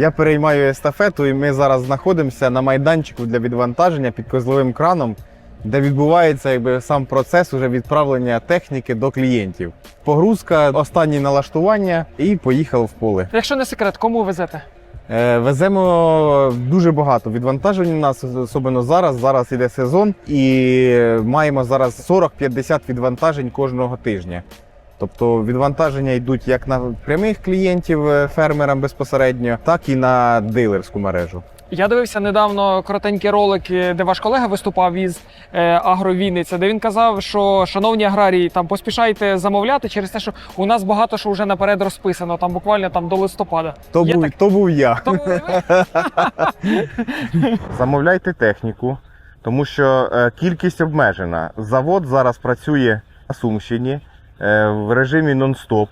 Я переймаю естафету, і ми зараз знаходимося на майданчику для відвантаження під козловим краном, де відбувається якби, сам процес уже відправлення техніки до клієнтів. Погрузка, останні налаштування і поїхав в поле. Якщо не секрет, кому везете? Е, Веземо дуже багато відвантажень у нас, особливо зараз. Зараз іде сезон, і маємо зараз 40-50 відвантажень кожного тижня. Тобто відвантаження йдуть як на прямих клієнтів е, фермерам безпосередньо, так і на дилерську мережу. Я дивився недавно коротенькі ролики, де ваш колега виступав із е, Агровінниця, де він казав, що шановні аграрії, там поспішайте замовляти через те, що у нас багато що вже наперед розписано, там буквально там до листопада. То, Є був, так? то був я. Тому Замовляйте техніку, тому що е, кількість обмежена. Завод зараз працює на Сумщині в режимі нон-стоп.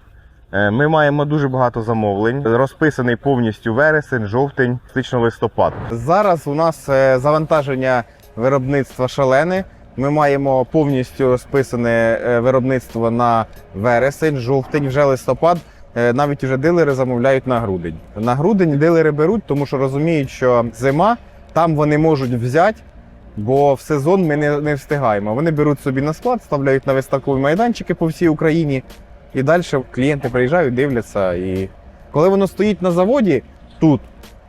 Е, Ми маємо дуже багато замовлень. Розписаний повністю вересень, жовтень, фактично листопад. Зараз у нас е, завантаження виробництва шалене. Ми маємо повністю розписане е, виробництво на вересень, жовтень, вже листопад. Е, Навіть уже дилери замовляють на грудень. На грудень дилери беруть, тому що розуміють, що зима там вони можуть взяти, бо в сезон ми не, не встигаємо. Вони беруть собі на склад, ставляють на виставкові майданчики по всій Україні, і далі клієнти приїжджають, дивляться. І коли воно стоїть на заводі тут,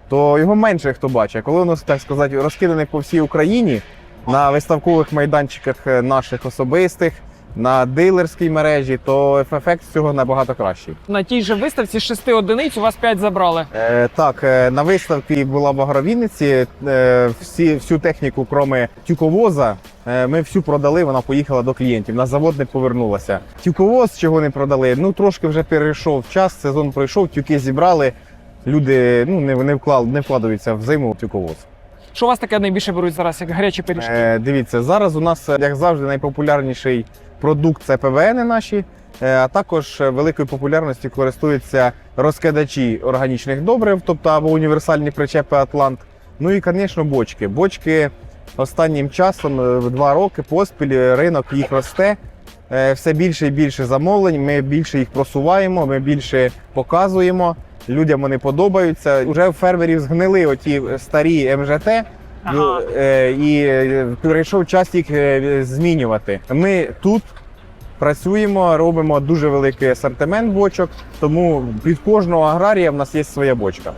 то його менше хто бачить. Коли воно, так сказати, розкидане по всій Україні на виставкових майданчиках е, наших особистих, на дилерській мережі, то ефект з цього набагато кращий. на тій же виставці з шести одиниць у вас п'ять забрали. Е, так, е, на виставці була в Агровінниці. Е, всі, всю техніку, кроме тюковоза, е, ми всю продали, вона поїхала до клієнтів. На завод не повернулася. Тюковоз, чого не продали, ну трошки вже перейшов час, сезон пройшов, тюки зібрали. Люди ну, не, не, вклад, не вкладаються в зиму в тюковоз. Що у вас таке найбільше беруть зараз, як гарячі пиріжки? Е, дивіться, зараз у нас, е, як завжди, найпопулярніший продукт це ПВН наші, е, а також великою популярністю користуються розкидачі органічних добрив, тобто або універсальні причепи Атлант. Ну і, звісно, бочки. Бочки останнім часом, е, в два роки поспіль, ринок їх росте. Е, Все більше і більше замовлень, ми більше їх просуваємо, ми більше показуємо. Людям вони подобаються. Уже фермерів згнили оті старі МЖТ, Ага. Е, І е, прийшов час їх е, змінювати. Ми тут працюємо, робимо дуже великий асортимент бочок, тому під кожного аграрія в нас є своя бочка.